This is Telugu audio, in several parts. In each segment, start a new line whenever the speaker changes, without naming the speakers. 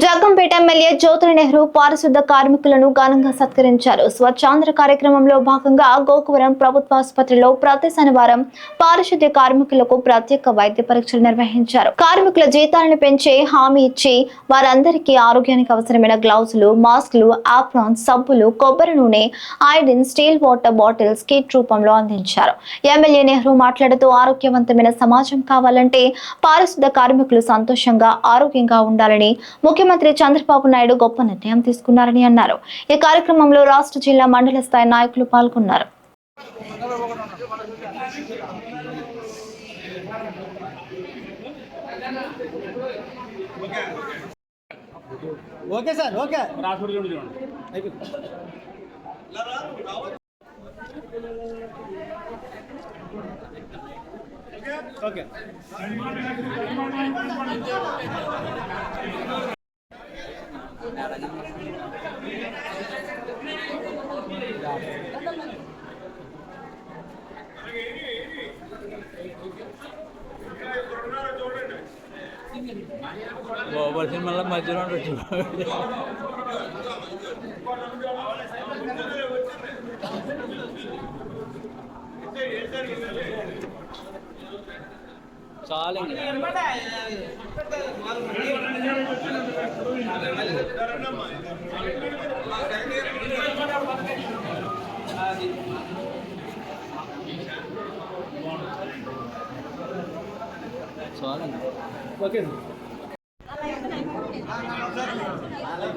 జగ్గంపేట ఎమ్మెల్యే జ్యోతుల నెహ్రూ పారిశుద్ధ కార్మికులను ఘనంగా సత్కరించారు. స్వచ్ఛాంధ్ర కార్యక్రమంలో భాగంగా గోకువరం ప్రభుత్వ ఆసుపత్రిలో ప్రతి శనివారం పారిశుద్ధ్య కార్మికులకు ప్రత్యేక వైద్య పరీక్షలు నిర్వహించారు. కార్మికుల జీతాలను పెంచే హామీ ఇచ్చి వారందరికీ ఆరోగ్యానికి అవసరమైన గ్లౌజులు మాస్కులు ఆప్రాన్ సబ్బులు కొబ్బరి నూనె iodine steel water bottles kit రూపంలో అందించారు. ఎమ్మెల్యే నెహ్రూ మాట్లాడుతూ ఆరోగ్యవంతమైన సమాజం కావాలంటే పారిశుద్ధ కార్మికులు సంతోషంగా ఆరోగ్యంగా ఉండాలని ముఖ్యమంత్రి చంద్రబాబు నాయుడు గొప్ప నిర్ణయం తీసుకున్నారని అన్నారు. ఈ కార్యక్రమంలో రాష్ట్ర జిల్లా మండల స్థాయి నాయకులు పాల్గొన్నారు.
Okay sir okay. Okay.
Over సినిమాలో మధ్యలో ఉండొచ్చు చాలు
ఓకే
అది నాటకం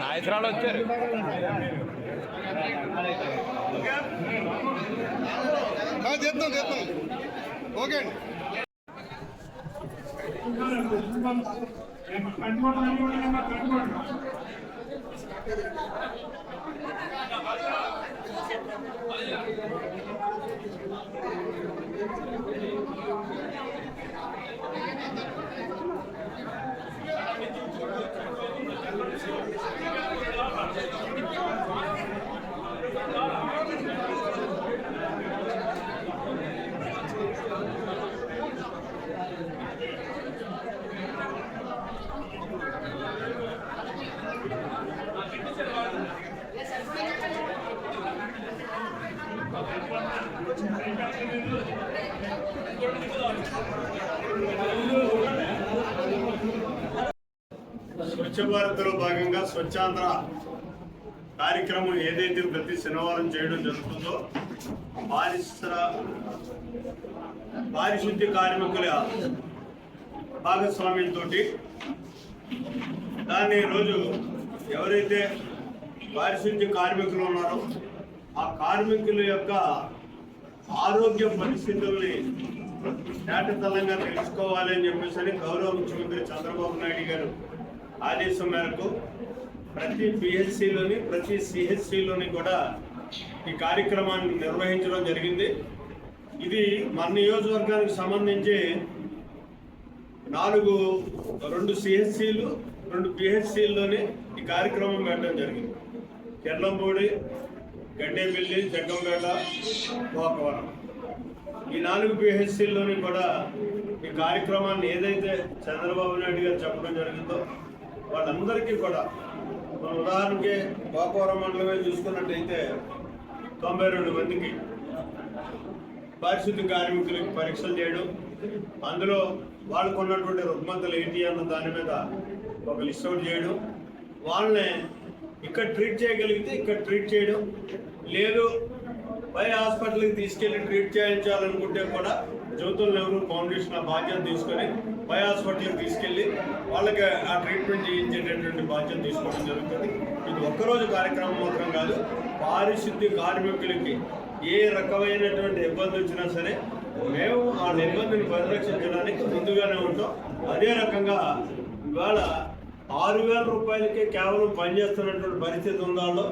నాయకురాలు వచ్చారు.
చేద్దాం చేద్దాం. ఓకే అండి. స్వచ్ఛ భారత్లో భాగంగా స్వచ్ఛాంధ్ర కార్యక్రమం ఏదైతే ప్రతి శనివారం చేయడం జరుగుతుందో పారిశ్ర పారిశుద్ధ్య కార్మికుల భాగస్వామ్యంతో దాన్ని ఈరోజు ఎవరైతే పారిశుద్ధ్య కార్మికులు ఉన్నారో ఆ కార్మికుల యొక్క ఆరోగ్య పరిస్థితుల్ని తేటతలంగా తెలుసుకోవాలని చెప్పేసి గౌరవ ముఖ్యమంత్రి చంద్రబాబు నాయుడు గారు ఆదేశం మేరకు ప్రతి పిహెచ్సిలోని ప్రతి సిహెచ్సిలోని కూడా ఈ కార్యక్రమాన్ని నిర్వహించడం జరిగింది. ఇది మన నియోజకవర్గానికి సంబంధించి నాలుగు రెండు సిహెచ్సిలు రెండు పిహెచ్సిల్లోనే ఈ కార్యక్రమం పెట్టడం జరిగింది. కెర్లంపూడి గడ్డేపల్లి జగ్గంపేట గోకవరం. ఈ నాలుగు పిహెచ్సిల్లోని కూడా ఈ కార్యక్రమాన్ని ఏదైతే చంద్రబాబు నాయుడు గారు చెప్పడం జరిగిందో వాళ్ళందరికీ కూడా మన ఉదాహరణకి గోకవరం మండలమే చూసుకున్నట్టయితే తొంభై రెండు మందికి పారిశుద్ధ్య కార్మికులకి పరీక్షలు చేయడం అందులో వాళ్ళకు ఉన్నటువంటి రుగ్మతలు ఏంటి అన్న దాని మీద ఒక లిస్ట్ అవుట్ చేయడం వాళ్ళని ఇక్కడ ట్రీట్ చేయగలిగితే ఇక్కడ ట్రీట్ చేయడం. లేదు పై హాస్పిటల్కి తీసుకెళ్ళి ట్రీట్ చేయించాలనుకుంటే కూడా జ్యోతుల్ నెహ్రూ ఫౌండేషన్ ఆ బాధ్యత తీసుకొని పై హాస్పిటల్కి తీసుకెళ్ళి వాళ్ళకి ఆ ట్రీట్మెంట్ చేయించేటటువంటి బాధ్యత తీసుకోవడం జరుగుతుంది. ఇది ఒక్కరోజు కార్యక్రమం మాత్రం కాదు పారిశుద్ధ్య కార్మికులకి ఏ రకమైనటువంటి ఇబ్బంది వచ్చినా సరే మేము ఆ ఇబ్బందిని పరిరక్షించడానికి ముందుగానే ఉంటాం. అదే రకంగా ఇవాళ ఆరు వేల రూపాయలకే కేవలం పనిచేస్తున్నటువంటి పరిస్థితి ఉందాలో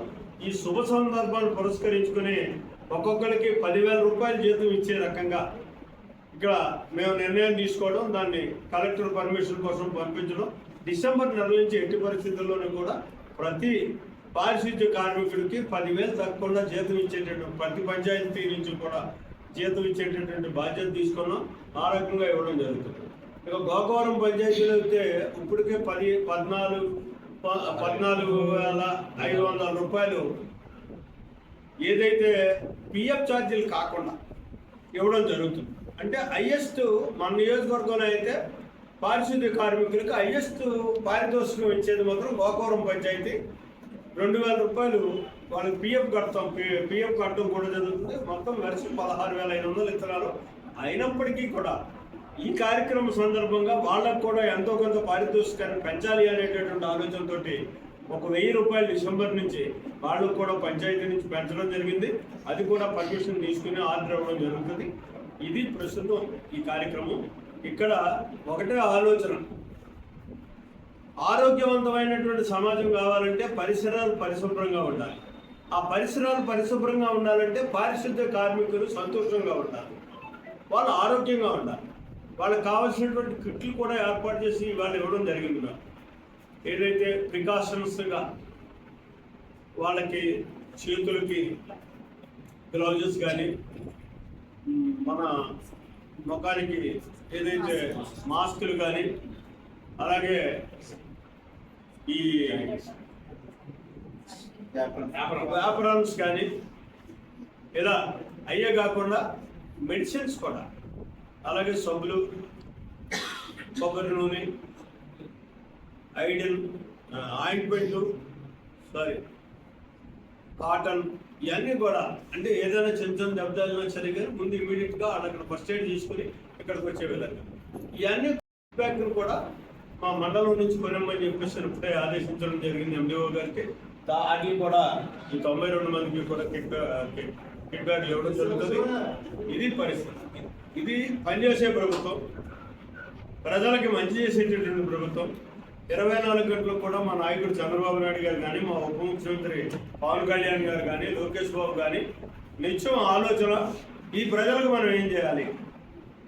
ఈ శుభ సందర్భాన్ని పురస్కరించుకుని ఒక్కొక్కరికి పదివేల రూపాయల జీతం ఇచ్చే రకంగా ఇక్కడ మేము నిర్ణయం తీసుకోవడం దాన్ని కలెక్టర్ పర్మిషన్ కోసం పంపించడం డిసెంబర్ నెల నుంచి ఎట్టి పరిస్థితుల్లోనూ కూడా ప్రతి పారిశుద్ధ్య కార్మికుడికి పదివేలు తగ్గకుండా జీతం ఇచ్చేటటువంటి ప్రతి పంచాయతీ నుంచి కూడా జీతం ఇచ్చేటటువంటి బాధ్యత తీసుకున్నాం. ఆ రకంగా ఇవ్వడం జరుగుతుంది. ఇక గోకవరం పంచాయతీలో అయితే ఇప్పటికే పది పద్నాలుగు ప- పద్నాలుగు వేల ఐదు వందల రూపాయలు ఏదైతే పిఎఫ్ ఛార్జీలు కాకుండా ఇవ్వడం జరుగుతుంది. అంటే హయ్యెస్ట్ మన నియోజకవర్గంలో అయితే పారిశుద్ధ్య కార్మికులకు హయ్యెస్ట్ పారితోషికం ఇచ్చేది మాత్రం గోకవరం పంచాయతీ. రెండు వేల రూపాయలు వాళ్ళకి పిఎఫ్ కడతాం పిఎఫ్ కట్టడం కూడా జరుగుతుంది. మొత్తం కలిసి పదహారు వేల ఐదు వందలు ఇస్తున్నారు అయినప్పటికీ కూడా ఈ కార్యక్రమం సందర్భంగా వాళ్ళకు కూడా ఎంతో కొంత పారితోషికాన్ని పెంచాలి అనేటటువంటి ఆలోచనతోటి ఒక వెయ్యి రూపాయలు డిసెంబర్ నుంచి వాళ్ళకు కూడా పంచాయతీ నుంచి పెంచడం జరిగింది. అది కూడా పర్మిషన్ తీసుకుని ఆర్డర్ ఇవ్వడం జరుగుతుంది. ఇది ప్రస్తుతం ఈ కార్యక్రమం. ఇక్కడ ఒకటే ఆలోచన. ఆరోగ్యవంతమైనటువంటి సమాజం కావాలంటే పరిసరాలు పరిశుభ్రంగా ఉండాలి. ఆ పరిసరాలు పరిశుభ్రంగా ఉండాలంటే పారిశుద్ధ్య కార్మికులు సంతోషంగా ఉండాలి. వాళ్ళు ఆరోగ్యంగా ఉండాలి. వాళ్ళకి కావాల్సినటువంటి కిట్లు కూడా ఏర్పాటు చేసి వాళ్ళు ఇవ్వడం జరిగింది నాకు ఏదైతే ప్రికాషన్స్గా వాళ్ళకి చేతులకి గ్లౌజెస్ కానీ మన ముఖానికి ఏదైతే మాస్కులు కానీ అలాగే ఈ వ్యాపారాన్స్ కానీ ఇలా అయ్యే కాకుండా మెడిసిన్స్ కూడా అలాగే సబ్బులు కొబ్బరి నూనె ఐడిల్ ఆయింట్మెంట్లు సారీ కాటన్ ఇవన్నీ కూడా అంటే ఏదైనా చెంచం చిన్న దెబ్బతాలినా సరే కానీ ముందు ఇమీడియట్గా అక్కడ ఫస్ట్ ఎయిడ్ తీసుకుని ఇక్కడికి వచ్చే విధంగా ఇవన్నీ బ్యాగ్లు కూడా మా మండలం నుంచి కొనమ్మని చెప్పేసి ఇప్పుడే ఆదేశించడం జరిగింది ఎండిఓ గారికి. దానికి కూడా ఈ తొంభై రెండు మందికి కూడా కిట్ కిట్ బ్యాగ్ ఇవ్వడం జరుగుతుంది. ఇది పరిస్థితి. ఇది పనిచేసే ప్రభుత్వం. ప్రజలకి మంచి చేసేటటువంటి ప్రభుత్వం. ఇరవై నాలుగు గంటలు కూడా మా నాయకుడు చంద్రబాబు నాయుడు గారు కానీ మా ఉప ముఖ్యమంత్రి పవన్ కళ్యాణ్ గారు కానీ లోకేష్ బాబు కానీ నిత్యం ఆలోచన. ఈ ప్రజలకు మనం ఏం చేయాలి?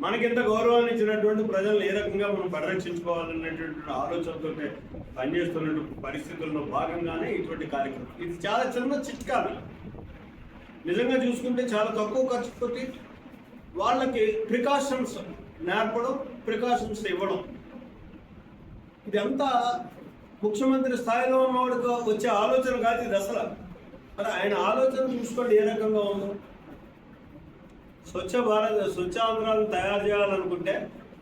మనకింత గౌరవాన్ని ఇచ్చినటువంటి ప్రజలను ఏ రకంగా మనం పరిరక్షించుకోవాలనేటువంటి ఆలోచనతో పనిచేస్తున్నటువంటి పరిస్థితుల్లో భాగంగానే ఇటువంటి కార్యక్రమం. ఇది చాలా చిన్న చిట్కాలు. నిజంగా చూసుకుంటే చాలా తక్కువ ఖర్చుతోటి వాళ్ళకి ప్రికాషన్స్ నేర్పడం ప్రికాషన్స్ ఇవ్వడం. ఇదంతా ముఖ్యమంత్రి స్థాయిలో ఉన్నవాడికి వచ్చే ఆలోచన కాదు ఇది అసలు. మరి ఆయన ఆలోచన చూసుకోండి ఏ రకంగా ఉందో. స్వచ్ఛ భారత్ స్వచ్ఛ ఆంధ్రాలను తయారు చేయాలనుకుంటే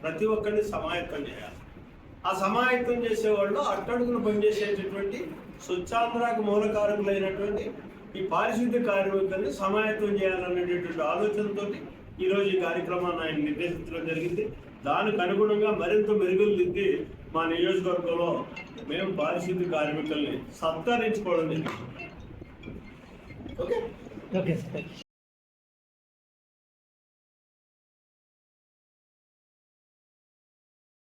ప్రతి ఒక్కరిని సమాయత్తం చేయాలి. ఆ సమాయత్తం చేసేవాళ్ళు అట్టడుగున పనిచేసేటటువంటి స్వచ్ఛాంధ్రాకు మూలకారకులైనటువంటి ఈ పారిశుద్ధ్య కార్మికుల్ని సమాయత్తం చేయాలనేటటువంటి ఆలోచనతో ఈరోజు ఈ కార్యక్రమాన్ని ఆయన నిర్దేశించడం జరిగింది. దానికి అనుగుణంగా మరింత మెరుగులు దిద్ది మా నియోజకవర్గంలో మేము పారిశుద్ధ్య కార్మికుల్ని సత్కరించుకోవడం జరిగింది ఓకే?
Okay sir.